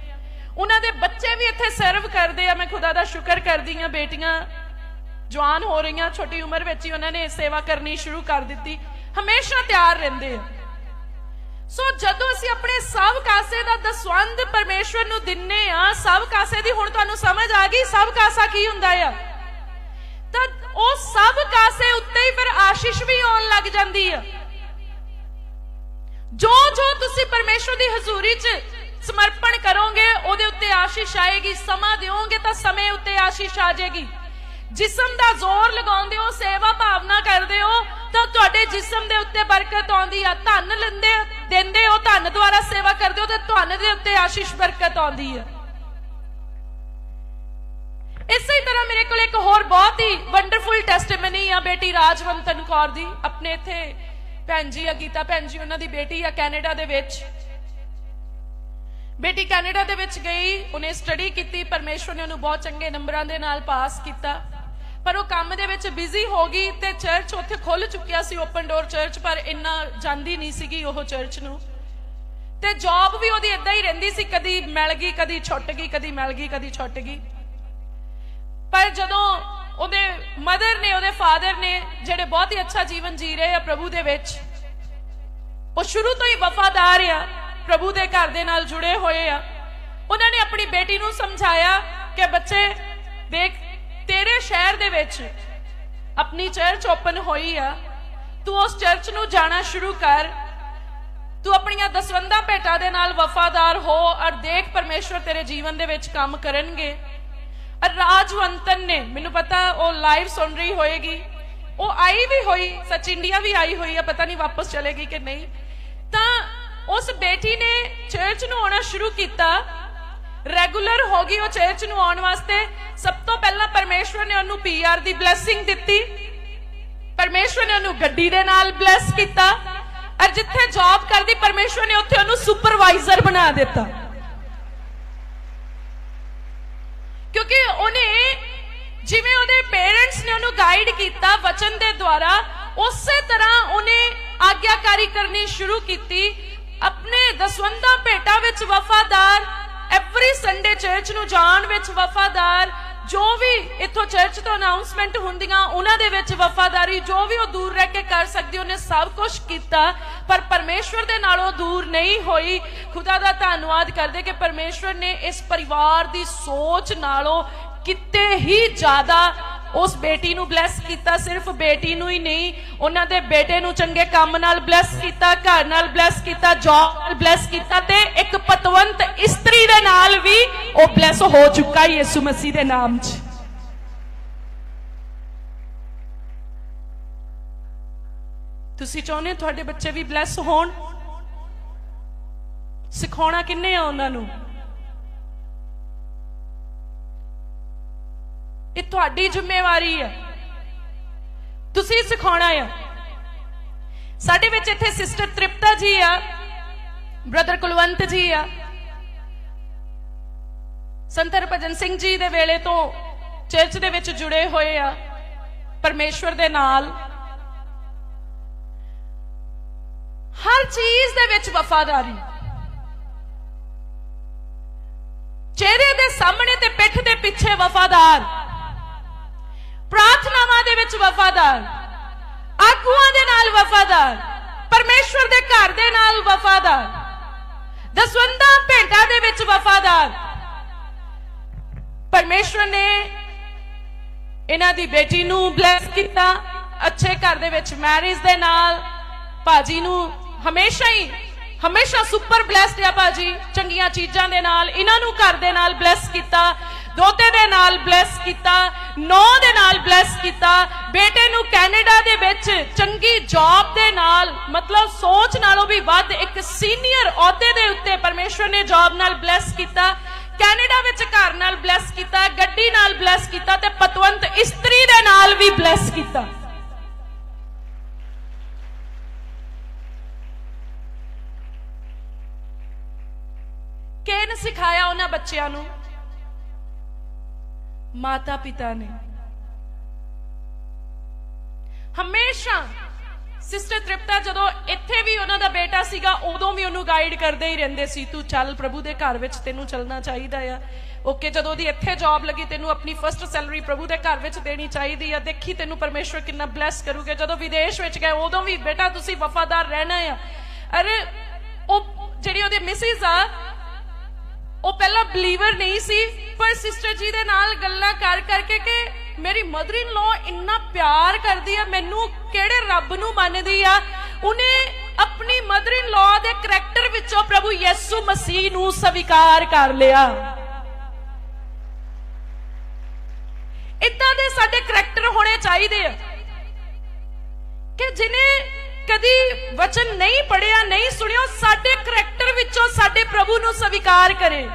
ਉਹਨਾਂ ਦੇ ਬੱਚੇ ਵੀ ਇੱਥੇ ਸਰਵ ਕਰਦੇ ਆ। ਮੈਂ ਖੁਦਾ ਦਾ ਸ਼ੁਕਰ ਕਰਦੀ ਆ ਬੇਟੀਆਂ ਜਵਾਨ ਹੋ ਰਹੀਆਂ, ਛੋਟੀ ਉਮਰ ਵਿੱਚ ਹੀ ਉਹਨਾਂ ਨੇ ਸੇਵਾ ਕਰਨੀ ਸ਼ੁਰੂ ਕਰ ਦਿੱਤੀ। ਹਮੇਸ਼ਾ ਤਿਆਰ ਰਹਿੰਦੇ ਆ। ਸੋ ਜਦੋਂ ਅਸੀਂ ਆਪਣੇ ਸਭ ਕਾਸੇ ਦਾ ਦਸਵੰਦ ਪਰਮੇਸ਼ਵਰ ਨੂੰ ਦਿੰਨੇ ਆ, ਸਭ ਕਾਸੇ ਦੀ ਹੁਣ ਤੁਹਾਨੂੰ ਸਮਝ ਆ ਗਈ ਸਭ ਕਾਸਾ ਕੀ ਹੁੰਦਾ ਆ। ਤਾਂ ਉਹ ਸਭ ਕਾਸੇ ਉੱਤੇ ਹੀ ਫਿਰ ਆਸ਼ੀਸ਼ ਵੀ ਆਉਣ ਲੱਗ ਜਾਂਦੀ ਆ। ਜੋ ਜੋ ਤੁਸੀਂ ਪਰਮੇਸ਼ਵਰ ਦੀ ਹਜ਼ੂਰੀ 'ਚ ਸਮਰਪਣ ਕਰੋਗੇ, ਉਹਦੇ ਉੱਤੇ ਆਸ਼ੀਸ਼ ਆਏਗੀ, ਸਮਾਂ ਦਿਓਗੇ ਤਾਂ ਸਮੇਂ ਉੱਤੇ ਆਸ਼ੀਸ਼ ਆ ਜਾਏਗੀ। ਜਿਸਮ ਦਾ ਜ਼ੋਰ ਲਗਾਉਂਦੇ ਹੋ, ਸੇਵਾ ਭਾਵਨਾ ਕਰਦੇ ਹੋ, ਤਾਂ ਤੁਹਾਡੇ ਜਿਸਮ ਦੇ ਉੱਤੇ ਬਰਕਤ ਆਉਂਦੀ ਆ। ਧਨ ਲੈਂਦੇ, ਦਿੰਦੇ ਹੋ, ਧਨ ਦੁਆਰਾ ਸੇਵਾ ਕਰਦੇ ਹੋ, ਤੇ ਧਨ ਦੇ ਉੱਤੇ ਆਸ਼ੀਸ਼ ਬਰਕਤ ਆਉਂਦੀ ਆ। ਇਸੇ ਤਰ੍ਹਾਂ ਮੇਰੇ ਕੋਲ ਇੱਕ ਹੋਰ ਬਹੁਤ ਹੀ ਵੰਡਰਫੁਲ ਟੈਸਟੀਮਨੀ ਆ ਬੇਟੀ ਰਾਜਵੰਤਨ ਕੌਰ ਦੀ। ਆਪਣੇ ਇੱਥੇ ਭੈਣ ਜੀ ਆ, ਗੀਤਾ ਭੈਣ ਜੀ, ਉਹਨਾਂ ਦੀ ਬੇਟੀ ਆ ਕੈਨੇਡਾ ਦੇ ਵਿੱਚ। ਬੇਟੀ ਕੈਨੇਡਾ ਦੇ ਵਿੱਚ ਗਈ, ਉਹਨੇ ਸਟੱਡੀ ਕੀਤੀ, ਪਰਮੇਸ਼ਵਰ ਨੇ ਉਹਨੂੰ ਬਹੁਤ ਚੰਗੇ ਨੰਬਰਾਂ ਦੇ ਨਾਲ ਪਾਸ ਕੀਤਾ। ਪਰ ਉਹ ਕੰਮ ਦੇ ਵਿੱਚ ਬਿਜ਼ੀ ਹੋ ਗਈ ਤੇ ਚਰਚ ਉੱਥੇ ਖੁੱਲ ਚੁੱਕਿਆ ਸੀ ਓਪਨ ਡੋਰ ਚਰਚ ਪਰ ਇੰਨਾ ਜਾਂਦੀ ਨਹੀਂ ਸੀਗੀ ਉਹ ਚਰਚ ਨੂੰ। ਤੇ ਜੌਬ ਵੀ ਉਹਦੀ ਇਦਾਂ ਹੀ ਰਹਿੰਦੀ ਸੀ, ਕਦੀ ਮਿਲ ਗਈ, ਕਦੀ ਛੁੱਟ ਗਈ, ਕਦੀ ਮਿਲ ਗਈ, ਕਦੀ ਛੁੱਟ ਗਈ। ਪਰ ਜਦੋਂ ਉਹਦੇ ਮਦਰ ਨੇ, ਉਹਦੇ ਫਾਦਰ ਨੇ ਜਿਹੜੇ ਬਹੁਤ ਹੀ ਅੱਛਾ ਜੀਵਨ ਜੀ ਰਹੇ ਆ ਪ੍ਰਭੂ ਦੇ ਵਿੱਚ, ਉਹ ਸ਼ੁਰੂ ਤੋਂ ਹੀ ਵਫਾਦਾਰ ਆ, ਪ੍ਰਭੂ ਦੇ ਘਰ ਦੇ ਨਾਲ ਜੁੜੇ ਹੋਏ ਆ। ਉਹਨਾਂ ਨੇ ਆਪਣੀ ਬੇਟੀ ਨੂੰ ਸਮਝਾਇਆ ਕਿ ਬੱਚੇ ਦੇਖ ਤੇਰੇ ਸ਼ਹਿਰ ਦੇ ਵਿੱਚ ਆਪਣੀ ਚਰਚ ਓਪਨ ਹੋਈ ਆ। ਤੂੰ ਉਸ ਚਰਚ ਨੂੰ ਜਾਣਾ ਸ਼ੁਰੂ ਕਰ। ਤੂੰ ਆਪਣੀਆਂ ਦਸਵੰਦਾਂ ਭੇਟਾਂ ਦੇ ਨਾਲ ਵਫਾਦਾਰ ਹੋ ਔਰ ਦੇਖ ਪਰਮੇਸ਼ਵਰ ਤੇਰੇ ਜੀਵਨ ਦੇ ਵਿੱਚ ਕੰਮ ਕਰਨਗੇ। ਔਰ ਰਾਜਵੰਤਨ ਨੇ, ਮੈਨੂੰ ਪਤਾ ਉਹ ਲਾਈਵ ਸੁਣ ਰਹੀ ਹੋਏਗੀ। ਉਹ ਆਈ ਵੀ ਹੋਈ, ਸੱਚ ਇੰਡੀਆ ਵੀ ਆਈ ਹੋਈ ਆ, ਪਤਾ ਨਹੀਂ ਵਾਪਸ ਚਲੇਗੀ ਕਿ ਨਹੀਂ। ਤਾਂ ਉਸ ਬੇਟੀ ਨੇ ਚਰਚ ਨੂੰ ਆਉਣਾ ਸ਼ੁਰੂ ਕੀਤਾ। ਰੈਗੂਲਰ ਹੋ ਗਈ ਉਹ ਚਰਚ ਨੂੰ ਆਉਣ ਵਾਸਤੇ। ਸਭ ਤੋਂ ਪਹਿਲਾਂ ਪਰਮੇਸ਼ਵਰ ਨੇ ਉਹਨੂੰ ਪੀਆਰ ਦੀ ਬਲੇਸਿੰਗ ਦਿੱਤੀ। ਪਰਮੇਸ਼ਵਰ ਨੇ ਉਹਨੂੰ ਗੱਡੀ ਦੇ ਨਾਲ ਬਲੈਸ ਕੀਤਾ। ਔਰ ਜਿੱਥੇ ਜੌਬ ਕਰਦੀ, ਪਰਮੇਸ਼ਵਰ ਨੇ ਉੱਥੇ ਉਹਨੂੰ ਸੁਪਰਵਾਈਜ਼ਰ ਬਣਾ ਦਿੱਤਾ। ਕਿਉਂਕਿ ਉਹਨੇ, ਜਿਵੇਂ ਉਹਦੇ ਪੇਰੈਂਟਸ ਨੇ ਉਹਨੂੰ ਗਾਈਡ ਕੀਤਾ ਵਚਨ ਦੇ ਦੁਆਰਾ, ਉਸੇ ਤਰ੍ਹਾਂ ਉਹਨੇ ਆਗਿਆਕਾਰੀ ਕਰਨੀ ਸ਼ੁਰੂ ਕੀਤੀ। ਆਪਣੇ ਦਸਵੰਦਾ ਭੇਟਾ ਵਿੱਚ ਵਫਾਦਾਰ ਐਵਰੀ ਸੰਡੇ ਚਰਚ ਨੂੰ ਜਾਣ ਵਿੱਚ ਵਫਾਦਾਰ, ਜੋ ਵੀ ਇੱਥੋਂ ਚਰਚ ਤੋਂ ਅਨਾਉਂਸਮੈਂਟ ਹੁੰਦੀਆਂ, ਉਹਨਾਂ ਦੇ ਵਿੱਚ ਵਫਾਦਾਰੀ, ਜੋ ਵੀ ਉਹ ਦੂਰ ਰਹਿ ਕੇ ਕਰ ਸਕਦੀ, ਉਹਨੇ ਸਭ ਕੁਝ ਕੀਤਾ, ਪਰ ਪਰਮੇਸ਼ਵਰ ਦੇ ਨਾਲੋਂ ਦੂਰ ਨਹੀਂ ਹੋਈ। ਖੁਦਾ ਦਾ ਧੰਨਵਾਦ ਕਰਦੇ ਕਿ ਪਰਮੇਸ਼ਵਰ ਨੇ ਇਸ ਪਰਿਵਾਰ ਦੀ ਸੋਚ ਨਾਲੋਂ ਕਿਤੇ ਹੀ ਜ਼ਿਆਦਾ ਉਸ ਬੇਟੀ ਨੂੰ ਬਲੈਸ ਕੀਤਾ, ਸਿਰਫ ਬੇਟੀ ਨੂੰ ਹੀ ਨਹੀਂ, ਉਹਨਾਂ ਦੇ ਬੇਟੇ ਨੂੰ ਚੰਗੇ ਕੰਮ ਨਾਲ ਬਲੈਸ ਕੀਤਾ, ਘਰ ਨਾਲ ਬਲੈਸ ਕੀਤਾ ਜੌਬ ਨਾਲ ਬਲੈਸ ਕੀਤਾ ਤੇ ਇੱਕ ਪਤਵੰਤ ਇਸਤਰੀ ਦੇ ਨਾਲ ਵੀ ਉਹ ਬਲੈਸ ਹੋ ਚੁੱਕਾ ਯਿਸੂ ਮਸੀਹ ਦੇ ਨਾਮ 'ਚ। ਤੁਸੀਂ ਚਾਹੁੰਦੇ ਹੋ ਤੁਹਾਡੇ ਬੱਚੇ ਵੀ ਬਲੈਸ ਹੋਣ? ਸਿਖਾਉਣਾ ਕਿੰਨੇ ਆ ਉਹਨਾਂ ਨੂੰ? ਇਹ ਤੁਹਾਡੀ ਜ਼ਿੰਮੇਵਾਰੀ ਹੈ ਤੁਸੀਂ ਸਿਖਾਉਣਾ ਆ। ਸਾਡੇ ਵਿੱਚ ਇੱਥੇ ਸਿਸਟਰ ਤ੍ਰਿਪਤਾ ਜੀ ਆ, ਬ੍ਰਦਰ ਕੁਲਵੰਤ ਜੀ ਆ। ਸੰਤ ਹਰਭਜਨ ਸਿੰਘ ਜੀ ਦੇ ਵੇਲੇ ਤੋਂ ਚਰਚ ਦੇ ਵਿੱਚ ਜੁੜੇ ਹੋਏ ਆ, ਪਰਮੇਸ਼ਵਰ ਦੇ ਨਾਲ। ਹਰ ਚੀਜ਼ ਦੇ ਵਿੱਚ ਵਫਾਦਾਰੀ। ਚਿਹਰੇ ਦੇ ਸਾਹਮਣੇ ਤੇ ਪਿੱਠ ਦੇ ਪਿੱਛੇ ਵਫਾਦਾਰ। ਪ੍ਰਾਰਥਨਾਵਾਂ ਦੇ ਵਿੱਚ ਵਫਾਦਾਰ, ਆਗੂਆਂ ਦੇ ਨਾਲ ਵਫਾਦਾਰ, ਪਰਮੇਸ਼ਵਰ ਦੇ ਘਰ ਦੇ ਨਾਲ ਵਫਾਦਾਰ, ਦਸਵੰਦਾਂ ਭੇਟਾਂ ਦੇ ਵਿੱਚ ਵਫਾਦਾਰ। ਪਰਮੇਸ਼ਵਰ ਨੇ ਇਹਨਾਂ ਦੀ ਬੇਟੀ ਨੂੰ ਬਲੈਸ ਕੀਤਾ, ਅੱਛੇ ਘਰ ਦੇ ਵਿੱਚ ਮੈਰਿਜ ਦੇ ਨਾਲ। ਭਾਜੀ ਨੂੰ ਹਮੇਸ਼ਾ ਹੀ, ਹਮੇਸ਼ਾ ਸੁਪਰ ਬਲੈਸਡ ਆ ਭਾਜੀ, ਚੰਗੀਆਂ ਚੀਜ਼ਾਂ ਦੇ ਨਾਲ, ਇਹਨਾਂ ਨੂੰ ਘਰ ਦੇ ਨਾਲ ਬਲੈਸ ਕੀਤਾ। ਦੋਤੇ ਦੇ ਨਾਲ ਬਲੈਸ ਕੀਤਾ, ਨੌ ਦੇ ਨਾਲ ਬਲੈਸ ਕੀਤਾ, ਬੇਟੇ ਨੂੰ ਕੈਨੇਡਾ ਦੇ ਵਿੱਚ ਚੰਗੀ ਜੌਬ ਦੇ ਨਾਲ, ਮਤਲਬ ਸੋਚ ਨਾਲੋਂ ਵੀ ਵੱਧ ਇੱਕ ਸੀਨੀਅਰ ਅਹੁਦੇ ਦੇ ਉੱਤੇ ਪਰਮੇਸ਼ਵਰ ਨੇ ਜੌਬ ਨਾਲ ਬਲੈਸ ਕੀਤਾ, ਕੈਨੇਡਾ ਵਿੱਚ ਘਰ ਨਾਲ ਬਲੈਸ ਕੀਤਾ, ਗੱਡੀ ਨਾਲ ਬਲੈਸ ਕੀਤਾ ਤੇ ਪਤਵੰਤ ਇਸਤਰੀ ਦੇ ਨਾਲ ਵੀ ਬਲੈਸ ਕੀਤਾ। ਕਿਹਨ ਸਿਖਾਇਆ ਉਹਨਾਂ ਬੱਚਿਆਂ ਨੂੰ? ਮਾਤਾ ਪਿਤਾ ਨੇ। ਹਮੇਸ਼ਾ ਸਿਸਟਰ ਤ੍ਰਿਪਤਾ ਜਦੋਂ ਇੱਥੇ ਵੀ ਉਹਨਾਂ ਦਾ ਬੇਟਾ ਸੀਗਾ, ਉਦੋਂ ਵੀ ਉਹਨੂੰ ਗਾਈਡ ਕਰਦੇ ਹੀ ਰਹਿੰਦੇ ਸੀ, ਤੂੰ ਚੱਲ ਪ੍ਰਭੂ ਦੇ ਘਰ ਵਿੱਚ ਤੈਨੂੰ ਚੱਲਣਾ ਚਾਹੀਦਾ ਆ। ਓਕੇ, ਜਦੋਂ ਉਹਦੀ ਇੱਥੇ ਜੌਬ ਲੱਗੀ, ਤੈਨੂੰ ਆਪਣੀ ਫਰਸਟ ਸੈਲਰੀ ਪ੍ਰਭੂ ਦੇ ਘਰ ਵਿੱਚ ਦੇਣੀ ਚਾਹੀਦੀ ਆ। ਦੇਖੀ ਤੈਨੂੰ ਪਰਮੇਸ਼ਵਰ ਕਿੰਨਾ ਬਲੈਸ ਕਰੂਗੇ। ਜਦੋਂ ਵਿਦੇਸ਼ ਵਿੱਚ ਗਏ, ਉਦੋਂ ਵੀ ਬੇਟਾ ਤੁਸੀਂ ਵਫਾਦਾਰ ਰਹਿਣਾ ਆ। ਅਰੇ ਜਿਹੜੀ ਉਹਦੇ ਮਿਸਿਸ ਆ ਉਹ ਪਹਿਲਾਂ ਬਲੀਵਰ ਨਹੀਂ ਸੀ, ਪਰ ਸਿਸਟਰ ਜੀ ਦੇ ਨਾਲ ਗੱਲਾਂ ਕਰ ਕਰਕੇ ਕਿ ਮੇਰੀ ਮਦਰ ਇਨ ਲਾ ਇੰਨਾ ਪਿਆਰ ਕਰਦੀ ਆ, ਮੈਨੂੰ ਕਿਹੜੇ ਰੱਬ ਨੂੰ ਮੰਨਦੀ ਆ? ਉਹਨੇ ਆਪਣੀ ਮਦਰ ਇਨ ਲਾ ਦੇ ਕਰੈਕਟਰ ਵਿੱਚੋਂ ਪ੍ਰਭੂ ਯਿਸੂ ਮਸੀਹ ਨੂੰ ਸਵੀਕਾਰ ਕਰ ਲਿਆ। ਇਦਾਂ ਦੇ ਸਾਡੇ ਕਰੈਕਟਰ ਹੋਣੇ ਚਾਹੀਦੇ ਆ। ਕਿ ਜਿਨੇ ਕਦੀ ਵਚਨ ਨਹੀਂ ਪੜਿਆ ਨਹੀਂ ਸੁਣਿਆ ਸਾਡੇ ਕਰੈਕਟਰ ਵਿੱਚੋਂ ਸਾਡੇ ਪ੍ਰਭੂ ਨੂੰ ਸਵੀਕਾਰ ਕਰੇ।